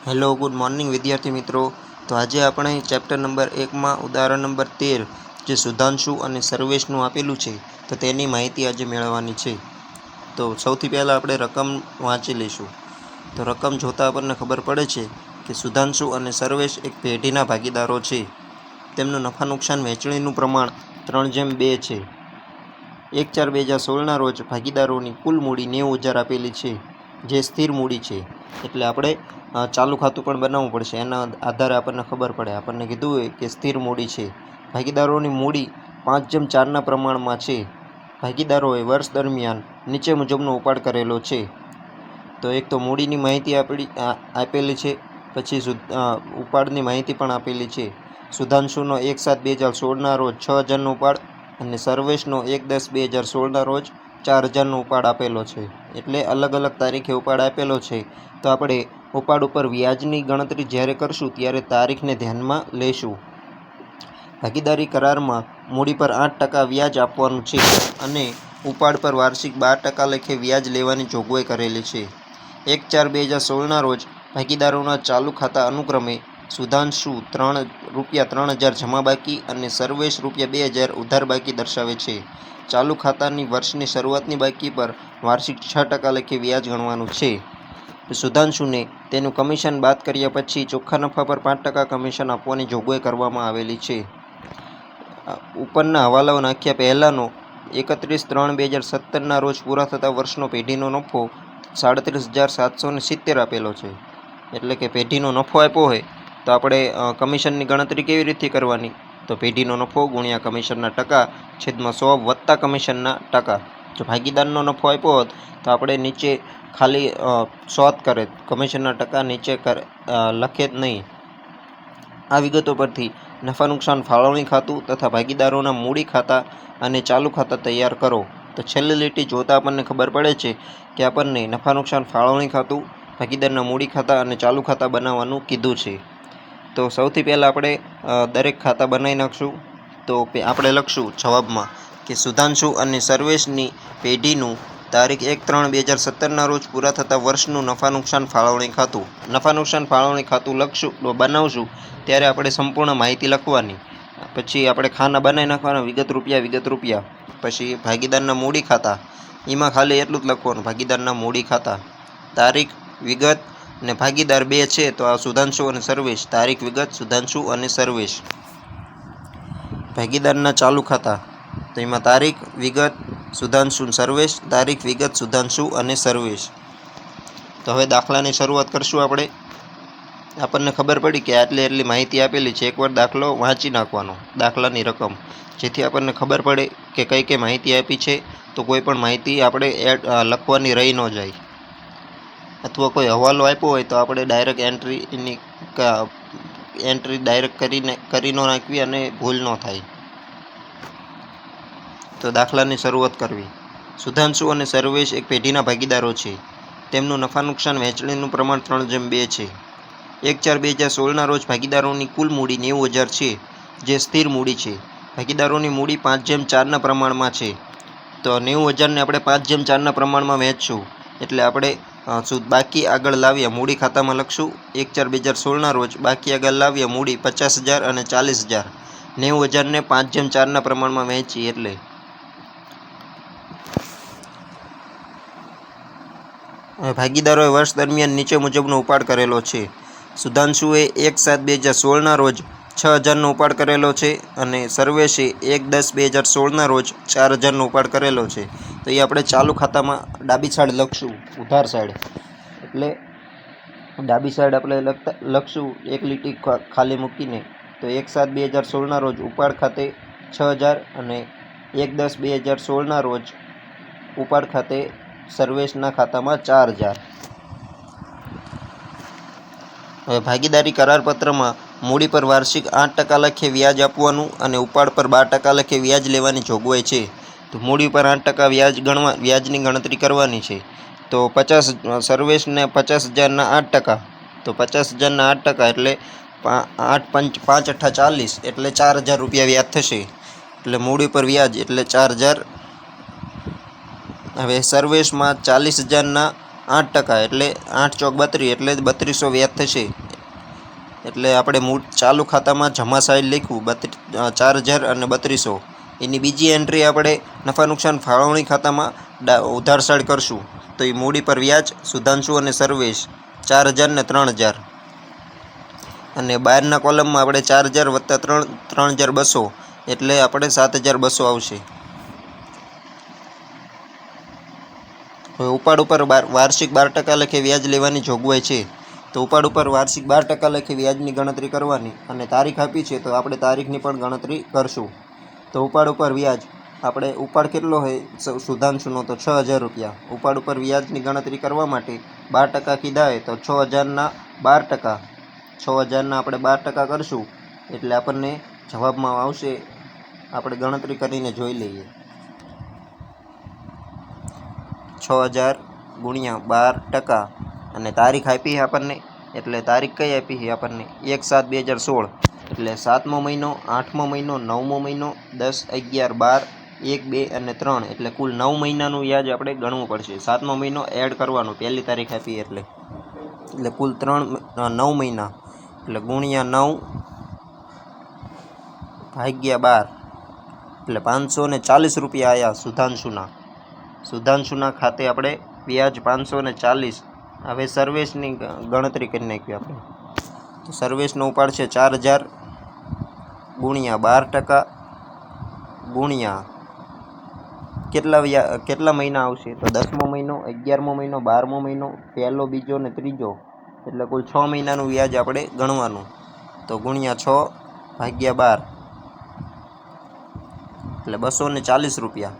Hello, good morning વિદ્યાર્થી મિત્રો. તો આજે આપણે ચેપ્ટર નંબર એકમાં ઉદાહરણ નંબર તેર, જે સુધાંશુ અને સર્વેશનું આપેલું છે, તો તેની માહિતી આજે મેળવવાની છે. તો સૌથી પહેલાં આપણે રકમ વાંચી લઈશું. તો રકમ જોતાં આપણને ખબર પડે છે કે સુધાંશુ અને સર્વેશ એક પેઢીના ભાગીદારો છે. તેમનું નફા નુકસાન વહેંચણીનું પ્રમાણ ત્રણ જેમ બે છે. એક ચાર બે હજાર સોળના રોજ ભાગીદારોની કુલ મૂડી નેવું હજાર આપેલી છે, જે સ્થિર મૂડી છે. એટલે આપણે ચાલુ ખાતું પણ બનાવવું પડશે. એના આધારે આપણને ખબર પડે. આપણને કીધું હોય કે સ્થિર મૂડી છે. ભાગીદારોની મૂડી પાંચ જેમ ચારના પ્રમાણમાં છે. ભાગીદારોએ વર્ષ દરમિયાન નીચે મુજબનો ઉપાડ કરેલો છે. તો એક તો મૂડીની માહિતી આપણી આપેલી છે. પછી ઉપાડની માહિતી પણ આપેલી છે. સુધાંશુનો એક સાત બે હજાર સોળના રોજ છ હજારનો ઉપાડ અને સર્વેશનો એક દસ બે હજાર સોળના રોજ ચાર હજારનો ઉપાડ આપેલો છે. એટલે અલગ અલગ તારીખે ઉપાડ આપેલો છે. તો આપણે ઉપાડ ઉપર વ્યાજની ગણતરી જ્યારે કરશું, ત્યારે તારીખને ધ્યાનમાં લેશું. ભાગીદારી કરારમાં મૂડી પર આઠ ટકા વ્યાજ આપવાનું છે અને ઉપાડ પર વાર્ષિક બાર ટકા લેખે વ્યાજ લેવાની જોગવાઈ કરેલી છે. એક ચાર બે હજાર સોળના રોજ ભાગીદારોના ચાલુ ખાતા અનુક્રમે સુધાંશુ ત્રણ રૂપિયા ત્રણ હજાર જમા બાકી અને સર્વેશ રૂપિયા બે હજાર ઉધાર બાકી દર્શાવે છે. ચાલુ ખાતાની વર્ષની શરૂઆતની બાકી પર વાર્ષિક છ ટકા લેખે વ્યાજ ગણવાનું છે. સુધાંશુને તેનું કમિશન બાદ કર્યા પછી ચોખ્ખા નફા પર પાંચ ટકા કમિશન આપવાની જોગવાઈ કરવામાં આવેલી છે. ઉપરના હવાલાઓ નાખ્યા પહેલાંનો એકત્રીસ ત્રણ બે હજાર સત્તરના રોજ પૂરા થતા વર્ષનો પેઢીનો નફો સાડત્રીસ હજાર સાતસો ને સિત્તેર આપેલો છે. એટલે કે પેઢીનો નફો આપ્યો હોય તો આપણે કમિશનની ગણતરી કેવી રીતે કરવાની? તો પેઢીનો નફો ગુણ્યા કમિશનના ટકા છેદમાં સો વત્તા કમિશનના ટકા. જો ભાગીદારનો નફો આપ્યો હોત તો આપણે નીચે ખાલી શોધ કરે, કમિશનના ટકા નીચે કરે લખે જ નહીં. આ વિગતો પરથી નફા નુકસાન ફાળવણી ખાતું તથા ભાગીદારોના મૂડી ખાતા અને ચાલુ ખાતા તૈયાર કરો. તો છેલ્લી લીટી જોતાં આપણને ખબર પડે છે કે આપણને નફા નુકસાન ફાળવણી ખાતું, ભાગીદારના મૂડી ખાતા અને ચાલુ ખાતા બનાવવાનું કીધું છે. તો સૌથી પહેલાં આપણે દરેક ખાતા બનાવી નાખશું. તો આપણે લખશું જવાબમાં કે સુધાંશુ અને સર્વેશની પેઢીનું તારીખ એક ત્રણ બે હજાર સત્તરના રોજ પૂરા થતા વર્ષનું નફા નુકસાન ફાળવણી ખાતું. નફા નુકસાન ફાળવણી ખાતું લખશું બનાવશું, ત્યારે આપણે સંપૂર્ણ માહિતી લખવાની. પછી આપણે ખાના બનાવી નાખવાના, વિગત રૂપિયા વિગત રૂપિયા. પછી ભાગીદારના મૂડી ખાતા. એમાં ખાલી એટલું જ લખવાનું, ભાગીદારના મૂડી ખાતા. તારીખ, વિગત ને ભાગીદાર બે છે, તો આ સુધાંશુ અને સર્વેશ. તારીખ, વિગત, સુધાંશુ અને સર્વેશ. ભાગીદારના ચાલુ ખાતા. તો એમાં તારીખ, વિગત સુધાંશુ સર્વેશ, તારીખ, વિગત સુધાંશુ અને સર્વેશ. તો હવે દાખલાની શરૂઆત કરશું આપણે. આપણને ખબર પડી કે આટલી આટલી માહિતી આપેલી છે, એકવાર દાખલો વાંચી નાખવાનો, દાખલાની રકમ. જેથી આપણને ખબર પડે કે કઈ કઈ માહિતી આપી છે, તો કોઈ પણ માહિતી આપણે એડ લખવાની રહી ન જાય. અથવા કોઈ હવાલો આપ્યો હોય તો આપણે ડાયરેક્ટ એન્ટ્રીની એન્ટ્રી ડાયરેક્ટ કરીને, કરી ન નાખવી અને ભૂલ ન થાય. તો દાખલાની શરૂઆત કરવી. સુધાંશુ અને સર્વેશ એક પેઢીના ભાગીદારો છે. તેમનું નફા નુકસાન વહેંચણીનું પ્રમાણ ત્રણ જેમ બે છે. એક ચાર બે હજાર સોળના રોજ ભાગીદારોની કુલ મૂડી નેવું હજાર છે, જે સ્થિર મૂડી છે. ભાગીદારોની મૂડી પાંચ જેમ ચારના પ્રમાણમાં છે. તો નેવું હજારને આપણે પાંચ જેમ ચારના પ્રમાણમાં વહેંચશું. એટલે આપણે શું બાકી આગળ લાવ્યા મૂડી ખાતામાં લખશું. એક ચાર બે હજાર સોળના રોજ બાકી આગળ લાવ્યા મૂડી પચાસ હજાર અને ચાલીસ હજાર. નેવું હજારને પાંચ જેમ ચારના પ્રમાણમાં વહેંચી એટલે ભાગીદારોએ વર્ષ દરમિયાન નીચે મુજબનો ઉપાડ કરેલો છે. સુધાંશુએ એક સાત બે હજાર સોળના રોજ છ હજારનો ઉપાડ કરેલો છે અને સર્વેશે એક દસ બે હજાર સોળના રોજ ચાર હજારનો ઉપાડ કરેલો છે. તો એ આપણે ચાલુ ખાતામાં ડાબી સાઈડ લખશું, ઉધાર સાઈડ. એટલે ડાબી સાઈડ આપણે લખતા, લખશું, એક લીટી ખાલી મૂકીને. તો એક સાત બે હજાર સોળના રોજ ઉપાડ ખાતે છ હજાર અને એક દસ બે હજાર સોળના રોજ ઉપાડ ખાતે સર્વેશના ખાતામાં ચાર હજાર. હવે ભાગીદારી કરારપત્રમાં મૂડી પર વાર્ષિક આઠ ટકા લખે વ્યાજ આપવાનું અને ઉપાડ પર બાર ટકા લખે વ્યાજ લેવાની જોગવાઈ છે. તો મૂડી પર આઠ ટકા વ્યાજ ગણવા, વ્યાજની ગણતરી કરવાની છે. તો પચાસ સર્વેશને પચાસ હજારના આઠ ટકા. તો પચાસ હજારના આઠ ટકા એટલે આઠ પંચ, પાંચ અઠ્ઠા ચાલીસ એટલે ચાર હજાર રૂપિયા વ્યાજ થશે. એટલે મૂડી પર વ્યાજ એટલે ચાર હજાર હવે સર્વેશમાં ચાલીસ હજારના આઠ ટકા એટલે આઠ ચોક બત્રીસ, એટલે બત્રીસો વ્યાજ થશે. એટલે આપણે મૂળ ચાલુ ખાતામાં જમા સાઈડ લખ્યું, બત્રી ચાર હજાર અને બત્રીસો. એની બીજી એન્ટ્રી આપણે નફા નુકસાન ફાળવણી ખાતામાં ઉધાર સાઈડ કરશું. તો એ મૂડી પર વ્યાજ, સુધાંશુ અને સર્વેશ ચાર હજાર ને ત્રણ હજાર અને બહારના કોલમમાં આપણે ચાર હજાર વત્તા ત્રણ ત્રણ હજાર બસો, એટલે આપણે સાત હજાર બસો આવશે. હવે ઉપાડ ઉપર વાર્ષિક બાર ટકા લેખે વ્યાજ લેવાની જોગવાઈ છે. તો ઉપાડ ઉપર વાર્ષિક બાર ટકા લેખે વ્યાજની ગણતરી કરવાની અને તારીખ આપી છે તો આપણે તારીખની પણ ગણતરી કરશું. તો ઉપાડ ઉપર વ્યાજ, આપણે ઉપાડ કેટલો હોય સુધાંશુનો તો છ હજાર રૂપિયા. ઉપાડ ઉપર વ્યાજની ગણતરી કરવા માટે બાર ટકા કીધા હોય તો છ હજારના બાર ટકા. છ હજારના આપણે બાર ટકા કરશું એટલે આપણને જવાબમાં આવશે. આપણે ગણતરી કરીને જોઈ લઈએ. છ હજાર ગુણ્યા બાર ટકા. અને તારીખ આપી છે આપણને, એટલે તારીખ કઈ આપી છે આપણને? એક સાત બે હજાર સોળ. એટલે સાતમો મહિનો, આઠમો મહિનો, નવમો મહિનો, દસ, અગિયાર, બાર, એક, બે અને ત્રણ. એટલે કુલ નવ મહિનાનું વ્યાજ આપણે ગણવું પડશે. સાતમો મહિનો એડ કરવાનો. પહેલી તારીખ આપી એટલે. એટલે કુલ ત્રણ નવ મહિના. એટલે ગુણ્યા નવ ભાગ્યા બાર. એટલે પાંચસો ને ચાલીસ રૂપિયા આવ્યા સુધાંશુના. સુધાંશુના ખાતે આપણે વ્યાજ પાંચસો ને ચાલીસ. હવે સર્વેશની ગણતરી કરી નાખી આપણે. તો સર્વેશનો ઉપાડ છે ચાર હજાર ગુણ્યા બાર ટકા ગુણ્યા કેટલા વ્યા, કેટલા મહિના આવશે? તો દસમો મહિનો, અગિયારમો મહિનો, બારમો મહિનો, પહેલો, બીજો ને ત્રીજો. એટલે કુલ છ મહિનાનું વ્યાજ આપણે ગણવાનું. તો ગુણ્યા છ ભાગ્યા બાર. એટલે બસો ને ચાલીસ રૂપિયા.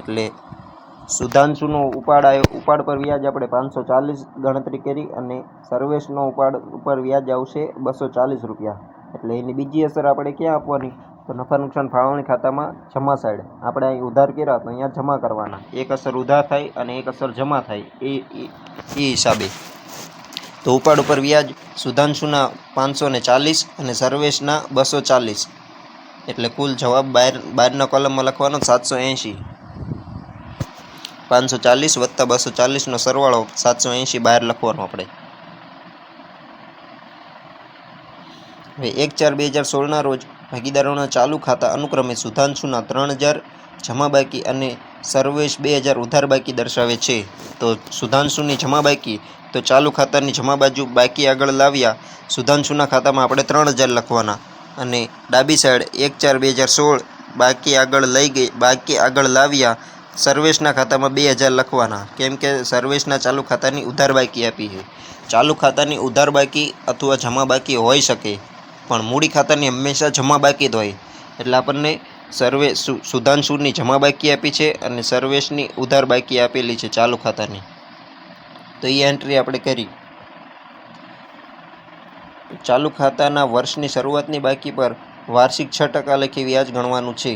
એટલે સુધાંશુનો ઉપાડ આવ્યો ઉપાડ પર વ્યાજ આપણે પાંચસો ચાલીસ ગણતરી કરી અને સર્વેશનો ઉપાડ ઉપર વ્યાજ આવશે બસો ચાલીસ રૂપિયા. એટલે એની બીજી અસર આપણે ક્યાં આપવાની? તો નફા નુકસાન ફાળવણી ખાતામાં જમા સાઈડ. આપણે અહીં ઉધાર કર્યા તો અહીંયા જમા કરવાના. એક અસર ઉધાર થાય અને એક અસર જમા થાય. એ એ- હિસાબે. તો ઉપાડ ઉપર વ્યાજ સુધાંશુના પાંચસો ને ચાલીસ અને સર્વેશના બસો ચાલીસ. એટલે કુલ જવાબ બહાર બહારના કોલમમાં લખવાનો સાતસો એંશી. પાંચસો ચાલીસ વત્તા બસો ચાલીસનો સરવાળો સાતસો એંશી બહાર લખવાનો આપણે. હવે એક ચાર બે હજાર સોળના રોજ ભાગીદારોના ચાલુ ખાતા અનુક્રમે સુધાંશુના ત્રણ હજાર જમા બાકી અને સર્વેશ બે હજાર ઉધાર બાકી દર્શાવે છે. તો સુધાંશુની જમા બાકી, તો ચાલુ ખાતાની જમા બાજુ બાકી આગળ લાવ્યા, સુધાંશુના ખાતામાં આપણે ત્રણ હજાર લખવાના. અને ડાબી સાઈડ એક ચાર બે હજાર સોળ બાકી આગળ લઈ ગઈ, બાકી આગળ લાવ્યા સર્વેશના ખાતામાં બે હજાર લખવાના. કેમ કે સર્વેશના ચાલુ ખાતાની ઉધાર બાકી આપી છે. ચાલુ ખાતાની ઉધાર બાકી અથવા જમા બાકી હોઈ શકે, પણ મૂડી ખાતાની હંમેશા જમા બાકી જ હોય. એટલે આપણને સર્વે સુધાંશુની જમા બાકી આપી છે અને સર્વેશની ઉધાર બાકી આપેલી છે ચાલુ ખાતાની. તો એ એન્ટ્રી આપણે કરી. ચાલુ ખાતાના વર્ષની શરૂઆતની બાકી પર વાર્ષિક છ ટકા લેખી વ્યાજ ગણવાનું છે.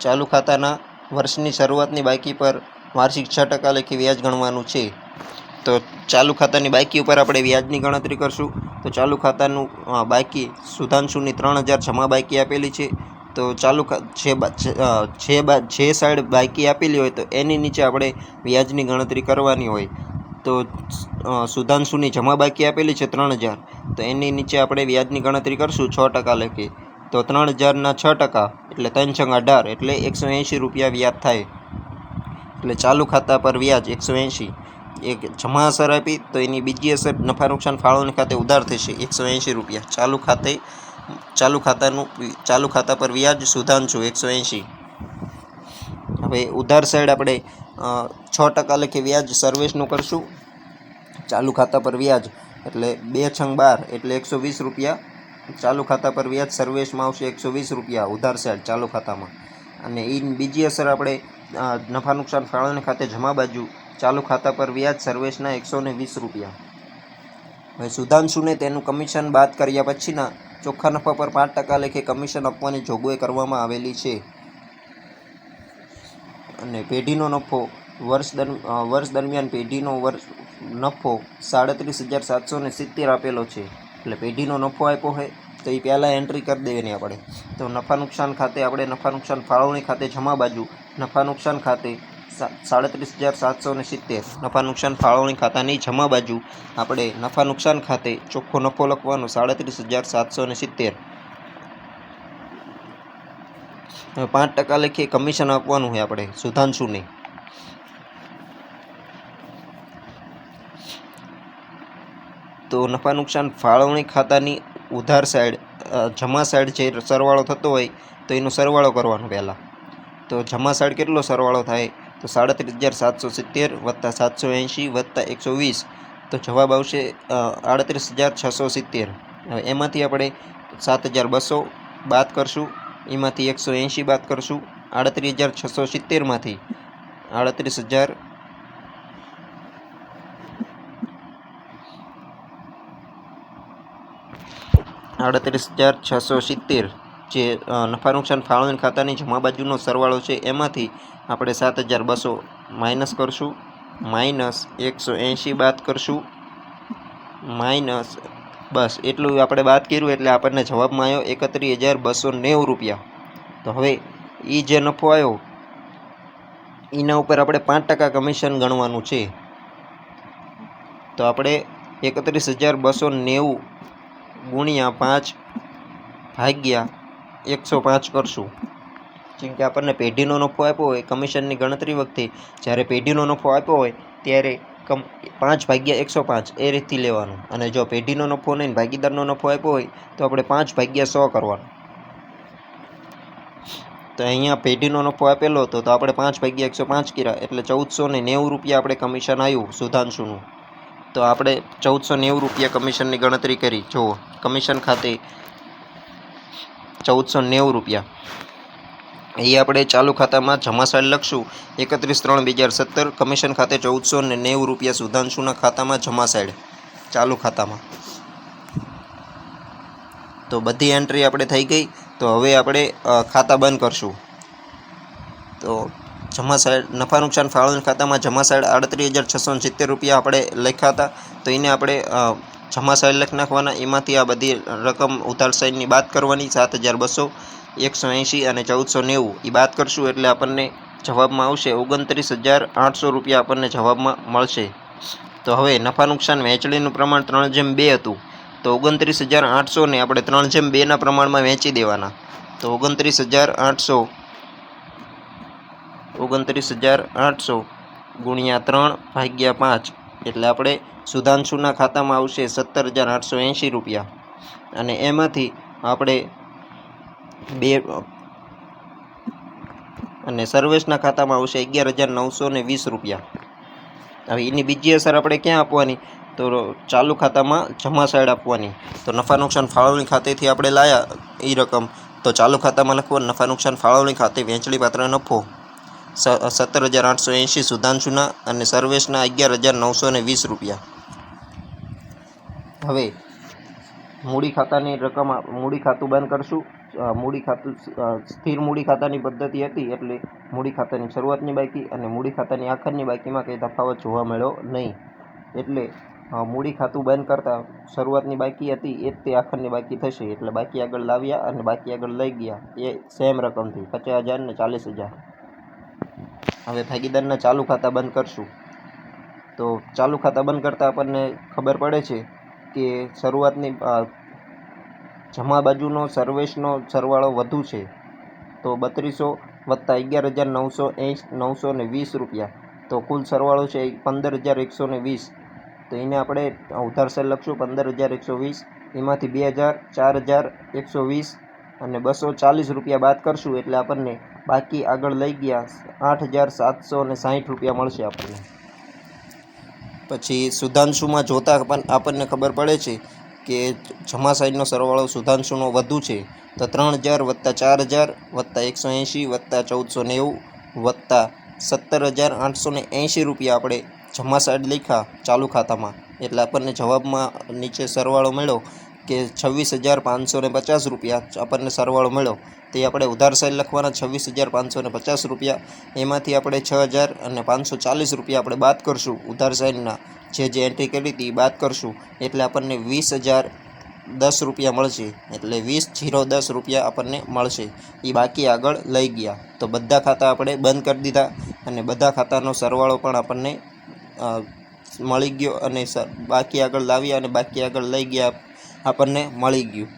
ચાલુ ખાતાના વર્ષની શરૂઆતની બાકી પર વાર્ષિક છ ટકા લેખી વ્યાજ ગણવાનું છે. તો ચાલુ ખાતાની બાકી ઉપર આપણે વ્યાજની ગણતરી કરશું. તો ચાલુ ખાતાનું બાકી સુધાંશુની ત્રણ હજાર જમા બાકી આપેલી છે. તો ચાલુ જે જે, જે સાઈડ બાકી આપેલી હોય તો એની નીચે આપણે વ્યાજની ગણતરી કરવાની હોય. તો સુધાંશુની જમા બાકી આપેલી છે ત્રણ હજાર. તો એની નીચે આપણે વ્યાજની ગણતરી કરશું છ ટકા લેખે. તો ત્રણ હજારના છ ટકા, એટલે ત્રણ છંગ અઢાર, એટલે એકસો એંશી રૂપિયા વ્યાજ થાય. એટલે ચાલુ ખાતા પર વ્યાજ એકસો એંશી. એક જમા અસર આપી તો એની બીજી અસર નફા નુકસાન ફાળવણી ખાતે ઉધાર થશે, એકસો એંશી રૂપિયા. ચાલુ ખાતે, ચાલુ ખાતાનું, ચાલુ ખાતા પર વ્યાજ સુધાંશું એકસો એંશી. હવે ઉધાર સાઈડ આપણે છ ટકા લખી વ્યાજ સર્વિસનું કરશું. ચાલુ ખાતા પર વ્યાજ, એટલે બે છંગ બાર, એટલે એકસો વીસ રૂપિયા. ચાલુ ખાતા પર વ્યાજ સર્વેશમાં આવશે એકસો વીસ રૂપિયા ઉધાર સેટ ચાલુ ખાતામાં. અને એ બીજી અસર આપણે નફા નુકસાન ફાળવણી ખાતે જમા બાજુ ચાલુ ખાતા પર વ્યાજ સર્વેશના એકસો ને વીસ રૂપિયા. હવે સુધાંશુને તેનું કમિશન બાદ કર્યા પછીના ચોખ્ખા નફા પર પાંચ ટકા લેખે કમિશન આપવાની જોગવાઈ કરવામાં આવેલી છે. અને પેઢીનો નફો વર્ષ વર્ષ દરમિયાન પેઢીનો વર્ષ નફો સાડત્રીસ હજાર સાતસો ને સિત્તેર આપેલો છે. એટલે પેઢીનો નફો આપ્યો હોય તો એ પહેલાં એન્ટ્રી કરી દેવાની આપણે. તો નફા નુકસાન ખાતે આપણે નફા નુકસાન ફાળવણી ખાતે જમા બાજુ નફા નુકસાન ખાતે સાડત્રીસ હજાર સાતસો ને સિત્તેર. નફા નુકસાન ફાળવણી ખાતાની જમા બાજુ આપણે નફા નુકસાન ખાતે ચોખ્ખો નફો લખવાનો સાડત્રીસ હજાર સાતસો ને સિત્તેર. પાંચ ટકા લેખે કમિશન આપવાનું હોય આપણે, સુધાંશુને. તો નફા નુકસાન ફાળવણી ખાતાની ઉધાર સાઈડ જમા સાઈડ જે સરવાળો થતો હોય તો એનો સરવાળો કરવાનો પહેલાં. તો જમા સાઈડ કેટલો સરવાળો થાય? તો સાડત્રીસ હજાર સાતસો સિત્તેર વત્તા સાતસો એંશી વત્તા એકસો વીસ. તો જવાબ આવશે આડત્રીસ હજાર છસો સિત્તેર. એમાંથી આપણે સાત હજાર બસો બાદ કરશું, એમાંથી એકસો એંશી બાદ કરશું, આડત્રીસ હજાર છસો સિત્તેરમાંથી. આડત્રીસ હજાર આડત્રીસ હજાર છસો સિત્તેર જે નફા નુકસાન ફાળવણી ખાતાની જમા બાજુનો સરવાળો છે, એમાંથી આપણે સાત હજાર બસો માઇનસ કરશું, માઇનસ એકસો એંશી બાદ કરશું, માઇનસ, બસ એટલું આપણે બાદ કર્યું એટલે આપણને જવાબમાં આવ્યો એકત્રીસ હજાર બસો નેવું રૂપિયા. તો હવે એ જે નફો આવ્યો એના ઉપર આપણે પાંચ ટકા કમિશન ગણવાનું છે. તો આપણે એકત્રીસ હજાર બસો નેવું ગુણ્યા પાંચ ભાગ્યા એકસો પાંચ કરશું. જેમ કે આપણને પેઢીનો નફો આપ્યો હોય, કમિશનની ગણતરી વખતે જ્યારે પેઢીનો નફો આપ્યો હોય, ત્યારે કમ પાંચ ભાગ્યા એકસો પાંચ એ રીતથી લેવાનું. અને જો પેઢીનો નફો નહીં, ભાગીદારનો નફો આપ્યો હોય, તો આપણે પાંચ ભાગ્યા સો કરવાનું. તો અહીંયા પેઢીનો નફો આપેલો હતો, તો આપણે પાંચ ભાગ્યા એકસો પાંચ કર્યા, એટલે ચૌદસો ને નેવું રૂપિયા આપણે કમિશન આવ્યું સુધાંશુનું. તો આપણે ચૌદસો નેવું રૂપિયા કમિશનની ગણતરી કરી. જુઓ, કમિશન ખાતે ચૌદસો નેવું રૂપિયા. એ આપણે ચાલુ ખાતામાં જમા સાઈડ લખશું. એકત્રીસ ત્રણ બે હજાર સત્તર, કમિશન ખાતે ચૌદસો ને નેવું રૂપિયા સુધાંશુના ખાતામાં જમા સાઈડ ચાલુ ખાતામાં. તો બધી એન્ટ્રી આપણે થઈ ગઈ. તો હવે આપણે ખાતા બંધ કરશું. તો જમા સાઈડ નફા નુકસાન ફાળવણી ખાતામાં જમા સાઈડ આડત્રીસ હજાર છસો સિત્તેર રૂપિયા આપણે લખ્યા હતા. તો એને આપણે જમા સાઈડ લખી નાખવાના. એમાંથી આ બધી રકમ ઉધાર સાઈડની બાદ કરવાની, સાત હજાર બસો, એકસો એંશી અને ચૌદસો નેવું. એ બાદ કરશું એટલે આપણને જવાબમાં આવશે ઓગણત્રીસ હજાર આઠસો રૂપિયા આપણને જવાબમાં મળશે. તો હવે નફા નુકસાન વહેંચણીનું પ્રમાણ ત્રણ જેમ બે હતું. તો ઓગણત્રીસ હજાર આઠસોને આપણે ત્રણ જેમ બેના પ્રમાણમાં વહેંચી દેવાના. તો ઓગણત્રીસ હજાર આઠસો ઓગણત્રીસ હજાર આઠસો ગુણ્યા ત્રણ ભાગ્યા પાંચ. એટલે આપણે સુધાંશુના ખાતામાં આવશે સત્તર હજાર આઠસો એંશી રૂપિયા. અને એમાંથી આપણે બે, અને સર્વેશના ખાતામાં આવશે અગિયાર હજાર નવસો ને વીસ રૂપિયા. હવે એની બીજી અસર આપણે ક્યાં આપવાની? તો ચાલુ ખાતામાં જમા સાઈડ આપવાની. તો નફા નુકસાન ફાળવણી ખાતેથી આપણે લાયા એ રકમ. તો ચાલુ ખાતામાં લખવાનું નફા નુકસાન ફાળવણી ખાતે વહેંચણી પાત્ર નફો. સત્તર હજાર આઠસો એંશી સુધાંશુના અને સર્વેશના અગિયાર હજાર નવસો ને વીસ રૂપિયા. હવે મૂડી ખાતાની રકમ મૂડી ખાતું બંધ કરશું. મૂડી ખાતું સ્થિર મૂડી ખાતાની પદ્ધતિ હતી એટલે મૂડી ખાતાની શરૂઆતની બાકી અને મૂડી ખાતાની આખરની બાકીમાં કંઈ તફાવત જોવા મળ્યો નહીં. એટલે મૂડી ખાતું બંધ કરતાં શરૂઆતની બાકી હતી એ જ તે આખરની બાકી થશે. એટલે બાકી આગળ લાવ્યા અને બાકી આગળ લઈ ગયા. એ સેમ રકમથી પચાસ હજાર ને ચાલીસ હજાર. હવે ભાગીદારના ચાલુ ખાતા બંધ કરશું. તો ચાલુ ખાતા બંધ કરતાં આપણને ખબર પડે છે કે શરૂઆતની જમા બાજુનો, સર્વેશનો સરવાળો વધુ છે. તો બત્રીસો વત્તા અગિયાર હજાર નવસો નવસો ને વીસ રૂપિયા. તો કુલ સરવાળો છે પંદર હજાર એકસો ને વીસ. તો એને આપણે ઉધારસર લખશું પંદર હજાર એકસો વીસ. એમાંથી બે હજાર, ચાર હજાર એકસો વીસ અને બસો ચાલીસ રૂપિયા બાદ કરશું એટલે આપણને બાકી આગળ લઈ ગયા આઠ હજાર સાતસો ને સાહીઠ રૂપિયા મળશે આપણને. પછી સુધાંશુમાં જોતાં પણ આપણને ખબર પડે છે કે જમા સાઈડનો સરવાળો સુધાંશુનો વધુ છે તો ત્રણ હજાર વત્તા ચાર હજાર વત્તા એકસો એંશી વત્તા ચૌદસો નેવું વત્તા સત્તર હજાર આઠસો ને એંશી રૂપિયા આપણે જમા સાઈડ લખ્યા ચાલુ ખાતામાં. એટલે આપણને જવાબમાં નીચે સરવાળો મળ્યો કે છવ્વીસ હજાર પાંચસો ને પચાસ રૂપિયા આપણને સરવાળો મળ્યો, તે આપણે ઉધાર સેલ લખવાના, છવ્વીસ હજાર પાંચસો ને પચાસ રૂપિયા. એમાંથી આપણે છ હજાર અને પાંચસો ચાલીસ રૂપિયા આપણે બાદ કરશું ઉધાર સેલના જે જે એન્ટ્રી કરી હતી એ બાદ કરશું. એટલે આપણને વીસ હજાર દસ રૂપિયા મળશે. એટલે વીસ જીરો દસ રૂપિયા આપણને મળશે. એ બાકી આગળ લઈ ગયા. તો બધા ખાતા આપણે બંધ કરી દીધા અને બધા ખાતાનો સરવાળો પણ આપણને મળી ગયો અને બાકી આગળ લાવ્યા અને બાકી આગળ લઈ ગયા. આપણને મળી ગયું.